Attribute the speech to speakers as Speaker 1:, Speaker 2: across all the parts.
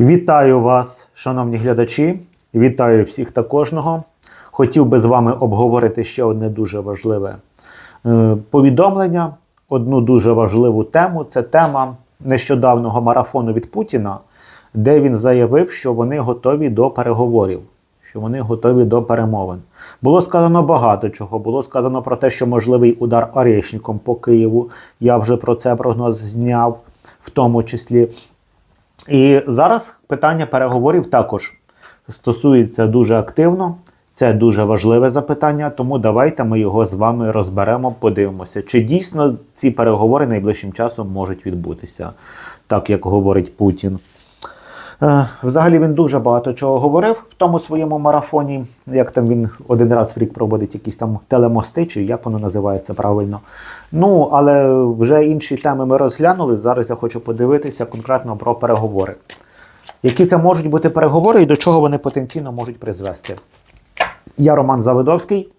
Speaker 1: Вітаю вас, шановні глядачі. Вітаю всіх та кожного. Хотів би з вами обговорити ще одне дуже важливе е, повідомлення, одну дуже важливу тему. Це тема нещодавнього марафону від Путіна, де він заявив, що вони готові до переговорів, що вони готові до перемовин. Було сказано багато чого. Було сказано про те, що можливий удар Орешником по Києву. Я вже про це прогноз зняв, в тому числі. І зараз питання переговорів також стосується дуже активно. Це дуже важливе запитання, тому давайте ми його з вами розберемо, подивимося, чи дійсно ці переговори найближчим часом можуть відбутися, так як говорить Путін. Е, Взагалі він дуже багато чого говорив в тому своєму марафоні. Як там він один раз в рік проводить якісь там телемости, чи як воно називається правильно. Ну, але вже інші теми ми розглянули. Зараз я хочу подивитися конкретно про переговори. Які це можуть бути переговори і до чого вони потенційно можуть призвести? Я Роман Завидовський,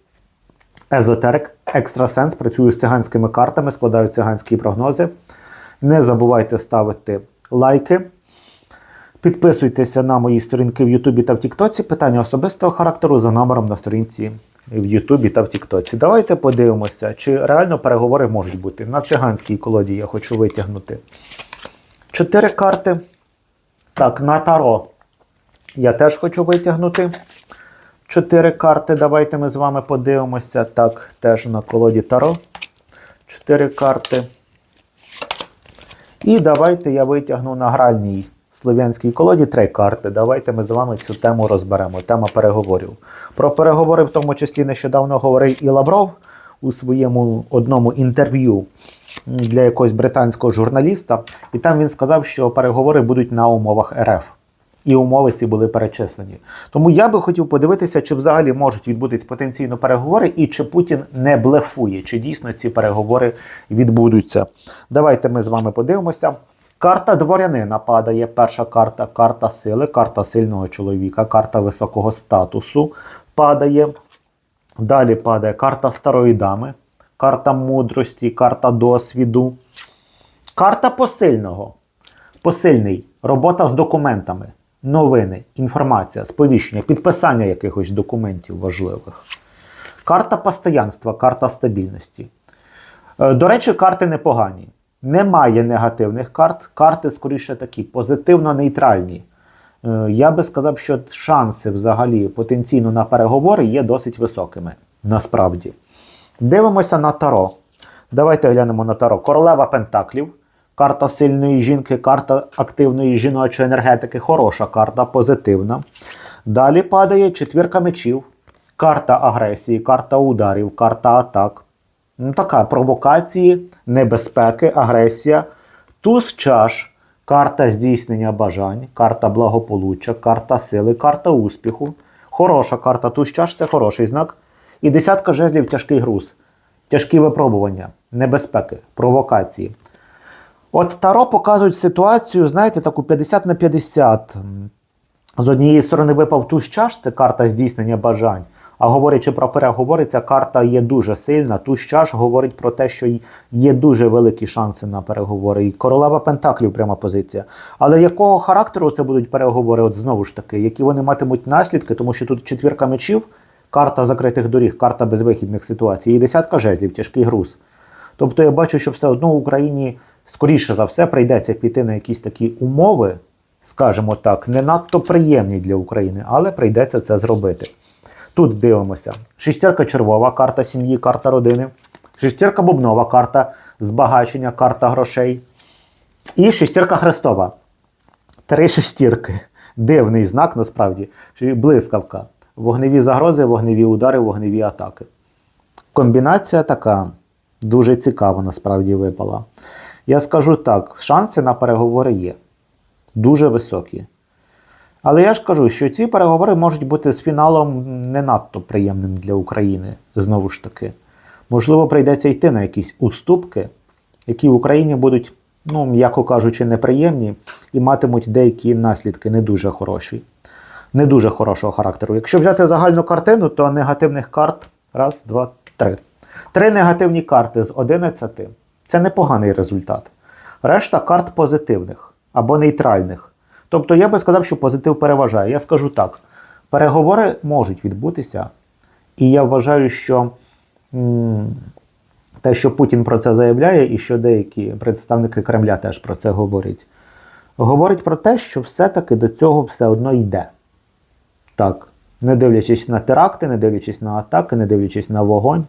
Speaker 1: езотерик, екстрасенс, працюю з циганськими картами, складаю циганські прогнози. Не забувайте ставити лайки. Підписуйтеся на мої сторінки в Ютубі та в Тіктоці. Питання особистого характеру за номером на сторінці в Ютубі та в Тіктоці. Давайте подивимося, чи реально переговори можуть бути. На циганській колоді я хочу витягнути. Чотири карти. Так, на таро я теж хочу витягнути. Чотири карти. Давайте ми з вами подивимося. Так, теж на колоді таро. Чотири карти. І давайте я витягну на гральній слов'янській колоді три карти. Давайте ми з вами цю тему розберемо. Тема переговорів. Про переговори, в тому числі, нещодавно говорив і Лавров у своєму одному інтерв'ю для якогось британського журналіста. І там він сказав, що переговори будуть на умовах РФ. І умови ці були перечислені. Тому я би хотів подивитися, чи взагалі можуть відбутись потенційно переговори, і чи Путін не блефує, чи дійсно ці переговори відбудуться. Давайте ми з вами подивимося. Карта дворянина падає. Перша карта карта сили, карта сильного чоловіка, карта високого статусу падає. Далі падає карта старої дами, карта мудрості, карта досвіду, карта посильного. Посильний робота з документами, новини, інформація, сповіщення, підписання якихось документів важливих. Карта постоянства, карта стабільності. Е, До речі, карти непогані. Немає негативних карт. Карти, скоріше такі, позитивно-нейтральні. Е, Я би сказав, що шанси взагалі потенційно на переговори є досить високими. Насправді. Дивимося на Таро. Давайте глянемо на Таро. Королева Пентаклів. Карта сильної жінки, карта активної жіночої енергетики. Хороша карта, позитивна. Далі падає четвірка мечів. Карта агресії, карта ударів, карта атак. Ну, така провокації, небезпеки, агресія. Туз чаш, карта здійснення бажань, карта благополуччя, карта сили, карта успіху. Хороша карта. Туз чаш це хороший знак. І десятка жезлів тяжкий груз, тяжкі випробування, небезпеки, провокації. От Таро показують ситуацію, знаєте, таку 50 на 50. З однієї сторони випав туз чаш, це карта здійснення бажань. А говорячи про переговори, ця карта є дуже сильна. Туз чаш говорить про те, що є дуже великі шанси на переговори. І королева Пентаклів пряма позиція. Але якого характеру це будуть переговори? От знову ж таки, які вони матимуть наслідки, тому що тут четвірка мечів, карта закритих доріг, карта безвихідних ситуацій, і десятка жезлів, тяжкий груз. Тобто я бачу, що все одно Україні скоріше за все прийдеться піти на якісь такі умови, скажімо так, не надто приємні для України, але прийдеться це зробити. Тут дивимося. Шістірка червова, карта сім'ї, карта родини. Шістірка бубнова, карта збагачення, карта грошей. І шістірка хрестова. Три шестірки. Дивний знак насправді. Блискавка. Вогневі загрози, вогневі удари, вогневі атаки. Комбінація така дуже цікава насправді випала. Я скажу так: шанси на переговори є. Дуже високі. Але я ж кажу, що ці переговори можуть бути з фіналом не надто приємним для України. Знову ж таки. Можливо, прийдеться йти на якісь уступки, які в Україні будуть, ну, м'яко кажучи, неприємні і матимуть деякі наслідки не дуже хороші, не дуже хорошого характеру. Якщо взяти загальну картину, то негативних карт раз, два, три. Три негативні карти з 11 це непоганий результат. Решта карт позитивних або нейтральних. Тобто я би сказав, що позитив переважає. Я скажу так: переговори можуть відбутися, і я вважаю, що те, що Путін про це заявляє, і що деякі представники Кремля теж про це говорять, говорить про те, що все-таки до цього все одно йде. Так, не дивлячись на теракти, не дивлячись на атаки, не дивлячись на вогонь.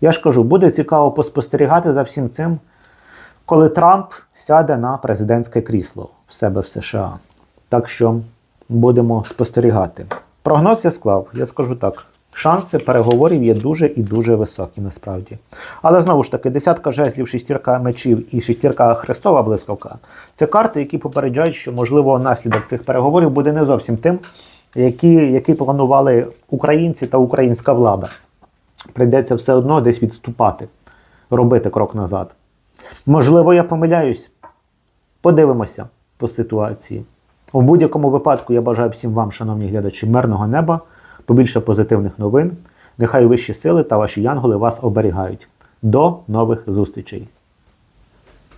Speaker 1: Я ж кажу, буде цікаво поспостерігати за всім цим, коли Трамп сяде на президентське крісло в себе в США. Так що будемо спостерігати. Прогноз я склав, я скажу так. Шанси переговорів є дуже і дуже високі насправді. Але знову ж таки, десятка жезлів, шестірка мечів і шестірка хрестова блискавка це карти, які попереджають, що можливо наслідок цих переговорів буде не зовсім тим, які, які планували українці та українська влада. Прийдеться все одно десь відступати, робити крок назад. Можливо, я помиляюсь. Подивимося по ситуації. У будь-якому випадку я бажаю всім вам, шановні глядачі, мирного неба, побільше позитивних новин. Нехай вищі сили та ваші янголи вас оберігають. До нових зустрічей!